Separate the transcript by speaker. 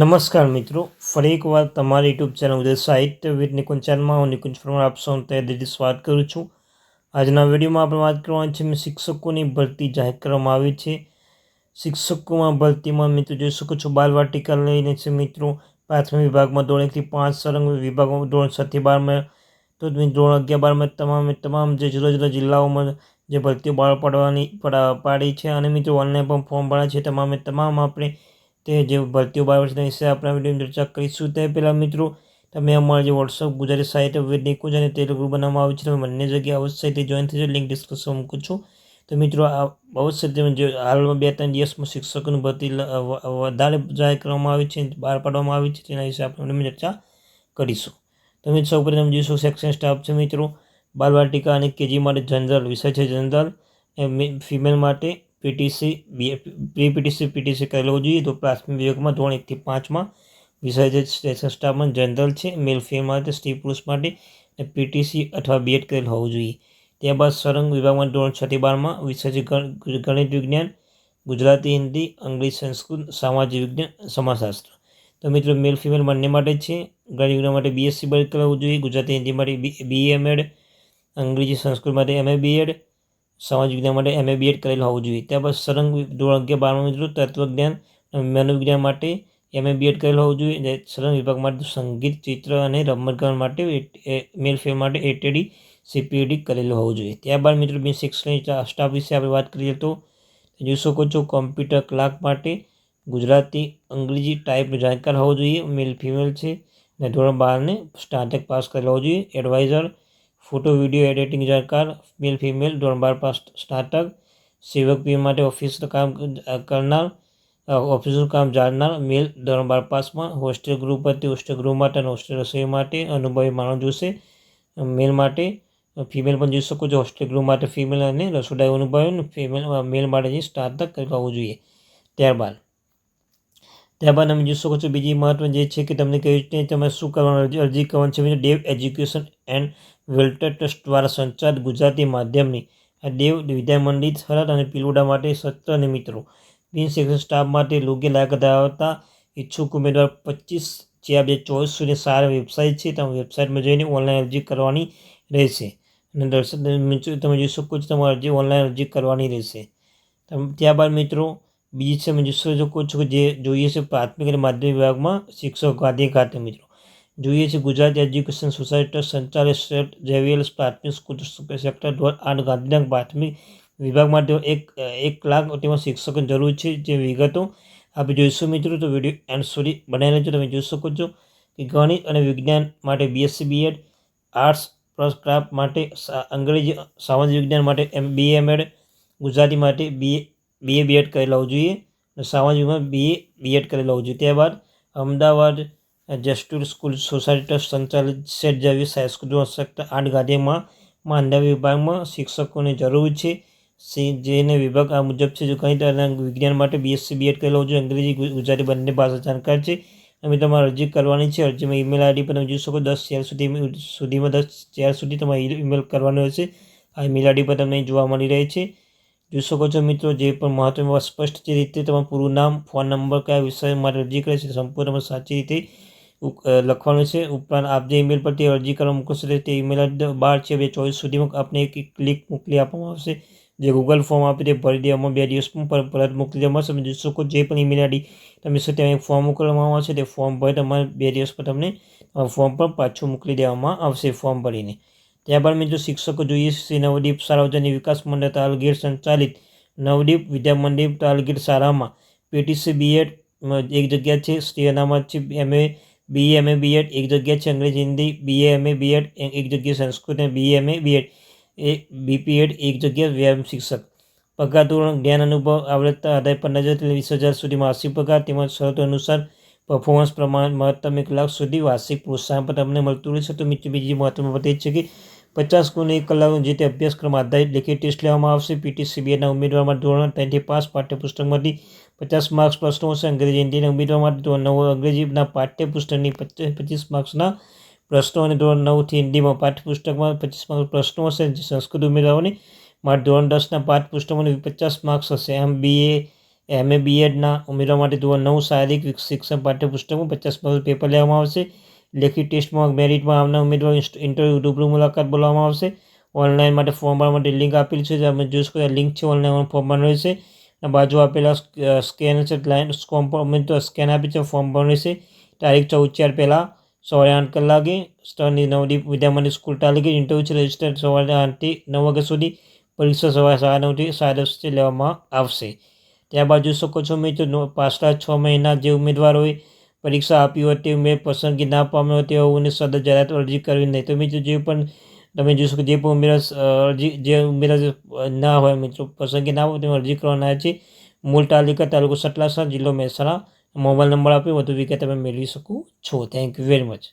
Speaker 1: નમસ્કાર મિત્રો, ફરી એકવાર તમારી યુટ્યુબ ચેનલ ઉદય સાહિત્ય વીર નિકુંજ ચેનલમાં હું નિકુંજ ફરમાર આપ સૌ તે દિલથી સ્વાગત કરું છું. આજના વિડીયોમાં આપણે વાત કરવાની છે શિક્ષકોની ભરતી જાહેર કરવામાં આવી છે. શિક્ષકોમાં ભરતીમાં મિત્રો જોઈ શકો છો બાલવાટિકા લઈને છે મિત્રો. પ્રાથમિક વિભાગમાં ધોરણ એકથી પાંચ, સરંગ વિભાગમાં ધોરણ છથી બારમાં. તો ધોરણ અગિયાર, બારમાં તમામ તમામ જે જુદા જુદા જિલ્લાઓમાં જે ભરતીઓ બહાર પાડવાની, પાડી છે. અને મિત્રો ઓનલાઈન પણ ફોર્મ ભરાય છે. તમામે તમામ આપણે તે જે ભરતીઓ બાર વર્ષના વિશે આપણા વિડીયોની ચર્ચા કરીશું. તે પહેલાં મિત્રો, તમે અમારા જે વોટ્સઅપ ગુજરાતી સાહિત્ય વિદ નિકુંજ અને તેલુગુ બનાવવામાં આવે છે, તમે બંને જગ્યાએ અવશ્ય તે જોઈન થશે લિંક ડિસ્કશન મૂકું છું. તો મિત્રો, આ અવશ્ય તમે જે હાલમાં બે ત્રણ દિવસમાં શિક્ષકોની ભરતી વધારે જાહેર કરવામાં આવી છે બહાર પાડવામાં આવી છે, તેના વિશે આપણે ચર્ચા કરીશું. તમે સૌ પ્રથમ જોઈશું સેક્શન સ્ટાફ છે મિત્રો. બાલવાટિકા અને કેજી માટે જનરલ, વિષય છે જનરલ ફિમેલ માટે PTC B pre PTC PTC કરેલો જોઈએ તો પ્રાથમિક વિભાગમાં ધોરણ એકથી પાંચમાં વિષય સ્ટેશન સ્ટાફમાં જનરલ છે મેલ ફેલ માટે, સ્ત્રી પુરુષ માટે પીટીસી અથવા બીએડ કરેલ હોવું જોઈએ. ત્યારબાદ સરંગ વિભાગમાં ધોરણ છથી બારમાં છે ગણિત વિજ્ઞાન, ગુજરાતી, હિન્દી, અંગ્રેજી, સંસ્કૃત, સામાજિક વિજ્ઞાન, સમાજશાસ્ત્ર. તો મિત્રો મેલ ફિમેલ બંને માટે છે. ગણિત વિજ્ઞાન માટે બીએસસી બી કરવું જોઈએ. ગુજરાતી, હિન્દી માટે બી એમએડ અંગ્રેજી, સંસ્કૃત માટે એમએ બીએડ સમાજ વિજ્ઞાન માટે એમએ બીએડ કરેલ હોવું જોઈએ. ત્યારબાદ સરંગ ધોરણ અગિયાર બારમા મિત્રો તત્વજ્ઞાન મનોવિજ્ઞાન માટે એમએ બીએડ કરેલું હોવું જોઈએ. અને સરંગ વિભાગ માટે સંગીત, ચિત્ર અને રમતગમત માટે મેલ ફેલ માટે એટીડી સીપીડી કરેલું હોવું જોઈએ. ત્યારબાદ મિત્રો બિન શિક્ષણ સ્ટાફ વિશે આપણે વાત કરીએ તો જોઈ શકો છો કોમ્પ્યુટર ક્લાર્ક માટે ગુજરાતી, અંગ્રેજી ટાઈપ જાણકાર હોવો જોઈએ. મેલ ફિમેલ છે. અને ધોરણ બારને સ્ટાર્ટક પાસ કરેલો હોવો જોઈએ. એડવાઇઝર ફોટો, વીડિયો એડિટિંગ જાણકાર મેલ ફિમેલ ધોરણ બાર પાસ સ્નાતક સેવક પી માટે ઓફિસ કામ કરનાર ઓફિસનું કામ જાણનાર મેલ ધોરણ બાર પાસમાં હોસ્ટેલ ગૃહ પરથી હોસ્ટેલ ગૃહ માટે અને હોસ્ટેલ રસોઈ માટે અનુભવી માણસ જોશે. મેલ માટે ફિમેલ પણ જોઈ શકો છો. હોસ્ટેલ ગૃહ માટે ફિમેલ અને રસોડાઈ અનુભવી ફિમેલ મેલ માટે જે સ્નાતક કરવું જોઈએ. ત્યારબાદ ત્યારબાદ તમે જોઈ શકો છો બીજી મહત્વ જે છે કે તમને કહ્યું છે, તમે શું કરવાનું, અરજી કરવાની છે Dev education and welfare trust દ્વારા સંચાલિત ગુજરાતી માધ્યમની આ દેવ વિદ્યામંડિત થરાદ અને પિલોડા માટે સત્ર અને મિત્રો, બિન શિક્ષણ સ્ટાફ માટે યોગ્ય લાયક ધરાવતા ઈચ્છુક ઉમેદવાર પચીસ ચાર બે ચોવીસ સુધી સારા વેબસાઇટ છે, તમે વેબસાઇટમાં જઈને ઓનલાઈન અરજી કરવાની રહેશે. અને દર્શક તમે જોઈ શકો છો તમારે અરજી ઓનલાઈન અરજી કરવાની રહેશે. ત્યારબાદ મિત્રો, બીજી તમે જોઈ શકો છો જે જોઈએ છે પ્રાથમિક અને માધ્યમિક વિભાગમાં શિક્ષક ગાંધી ખાતે મિત્રો. જોઈએ છે, ગુજરાત એજ્યુકેશન સોસાયટી સંચાલિત સ્ટેટ જેવીએલ પ્રાથમિક સ્કૂલ સેક્ટર દ્વારા આઠ ગાંધીનગર પ્રાથમિક વિભાગ માટે એક એક લાખ તેમાં શિક્ષકોની જરૂર છે જે વિગતો આપણે જોઈશું મિત્રો. તો વીડિયો એન્ડ સુધી બનાવી લેજો. તમે જોઈ શકો છો કે ગણિત અને વિજ્ઞાન માટે BSc BEd arts plus craft માટે અંગ્રેજી, સામાજિક વિજ્ઞાન માટે એમ બી એમએડ ગુજરાતી માટે બીએ બીએ બીએડ કરી લેવું જોઈએ અને સામાજિકમાં બીએ બીએડ કરી લેવું જોઈએ. ત્યારબાદ અમદાવાદ જસ્ટુર સ્કૂલ સોસાયટી ટ્રસ્ટ સંચાલિત સેટ જેવી હાઈસ્કૂલ સેક્ટર આઠ ગાંધીમાં માંડ્યા વિભાગમાં શિક્ષકોની જરૂર છે. જેને વિભાગ આ મુજબ છે, જો કંઈ તો વિજ્ઞાન માટે બીએસસી બીએડ કરેલો છે અંગ્રેજી ગુજરાતી બંને ભાષા જાણકાર છે. અમે તમારે અરજી કરવાની છે. અરજીમાં ઈમેલ આઈડી પર તમે જોઈ શકો. દસ ચાર સુધી સુધીમાં દસ ચાર સુધી તમારે ઈમેલ કરવાનો હશે આ ઈમેલ આઈડી પર તમને જોવા મળી રહે છે. જોઈ શકો છો મિત્રો, જે પણ મહત્વમાં સ્પષ્ટ રીતે તમારું પૂરું નામ, ફોન નંબર કયા વિષય માટે અરજી કરે છે સંપૂર્ણ સાચી રીતે લખવાનું છે. ઉપરાંત આપ જે ઈમેલ પરથી અરજી કરવા મોકલશો તે ઈમેલ બાર છે બે ચોવીસ સુધીમાં આપને એક ક્લિક મોકલી આપવામાં આવશે. જે ગૂગલ ફોર્મ આપે તે ભરી દેવામાં બે દિવસમાં પરત મોકલી દેવામાં આવશે જોઈ શકો જે પણ ઈમેલ આઈડી તમે ત્યાં એક ફોર્મ મોકલવામાં આવશે તે ફોર્મ ભરી તમારે બે દિવસ પર તમને ફોર્મ પણ પાછું મોકલી દેવામાં આવશે ફોર્મ ભરીને. ત્યારબાદ મિત્રો શિક્ષકો જોઈએ શ્રી નવદીપ સાર્વજનિક વિકાસ મંડળ તાલગીર સંચાલિત નવદીપ વિદ્યા મંદિર તાલગીર શાળામાં પીટીસી બીએડ એક જગ્યા છે. શ્રી અનામત છે. MA BA M A BEd એક જગ્યા છે અંગ્રેજી Hindi BA M A BEd એક જગ્યાએ સંસ્કૃત અને બીએ એમ એ બીએડ એ બીપીએડ એક જગ્યાએ વ્યાયામ શિક્ષક પગાર ધોરણ જ્ઞાન અનુભવ આવડતતા આધારે પંદર હજાર વીસ હજાર સુધી માસિક પગાર તેમજ શરતો અનુસાર પરફોર્મન્સ પ્રમાણે, મહત્તમ એક લાખ સુધી વાર્ષિક પ્રોત્સાહન પણ તમને મળતું રહેશે. તો મિત્રો, બીજી મહત્વની બાબત એ છે કે પચાસ ગુણ એક કલાકનો જે તે અભ્યાસક્રમ આધારિત લેખિત ટેસ્ટ લેવામાં આવશે. પીટીસીબીએના ઉમેદવાર માટે ધોરણ ત્રણથી પાસ પાઠ્યપુસ્તકમાંથી પચાસ માર્ક્સ પ્રશ્નો હશે અંગ્રેજી, હિન્દીના ઉમેદવાર માટે ધોરણ નવ અંગ્રેજીના પાઠ્યપુસ્તકની પચાસ માર્ક્સના પ્રશ્નો અને ધોરણ નવથી હિન્દીમાં પાઠ્યપુસ્તકમાં પચીસ માર્ક્સ પ્રશ્નો હશે સંસ્કૃત ઉમેદવારોની માટે ધોરણ દસના પાઠ્યપુસ્તકોને પચાસ માર્ક્સ હશે. એમ બીએ એમએ બીએડના ઉમેદવાર માટે ધોરણ નવ શારીરિક શિક્ષણ પાઠ્યપુસ્તકમાં પચાસ માર્ક્સ પેપર લેવામાં આવશે. લેખિત ટેસ્ટમાં મેરિટમાં આવનાર ઉમેદવાર ઇન્ટરવ્યૂ રૂબરૂ મુલાકાત બોલાવવામાં આવશે. ઓનલાઈન માટે ફોર્મ ભરવા માટે લિંક આપેલી છે. તમે જોઈ શકો લિંક છે ઓનલાઈન ફોર્મ ભરવાનું રહેશે. બાજુ આપેલા સ્કેન છે લાઈન ફોર્મ ઉમેદવાર સ્કેન આપી છે ફોર્મ ભરવાની છે. તારીખ ચૌદ ચાર પહેલાં સવારે આઠ કલાકે સ્ટરની નવદીપ વિદ્યામંદિર સ્કૂલ તાલુકે ઇન્ટરવ્યૂ છે રજિસ્ટર સવારે આઠથી નવ વાગ્યા સુધી પરીક્ષા સવારે સાડા નવથી સાડા દસથી લેવામાં આવશે. ત્યારબાદ જોઈ શકો છો મિત્રો પાછલા છ મહિના જે ઉમેદવારોએ પરીક્ષા આપી હોય તે ઉમેદ પસંદગી ના પામ્યો હોય તેઓને સદર જાહેરાત અરજી કરવી નહીં. તો મિત્રો, જે પણ તમે જોઈ શકો જે પણ ઉમેરા અરજી, જે ઉમેરા ના હોય, મિત્રો, પસંદગી ના હોય, તેમાં અરજી કરવાના છે. મૂળ તાલુકા, તાલુકો સતલાસણા જિલ્લો મહેસાણા. મોબાઈલ નંબર આપી વધુ વિગત તમે મેળવી શકો છો. Thank you very much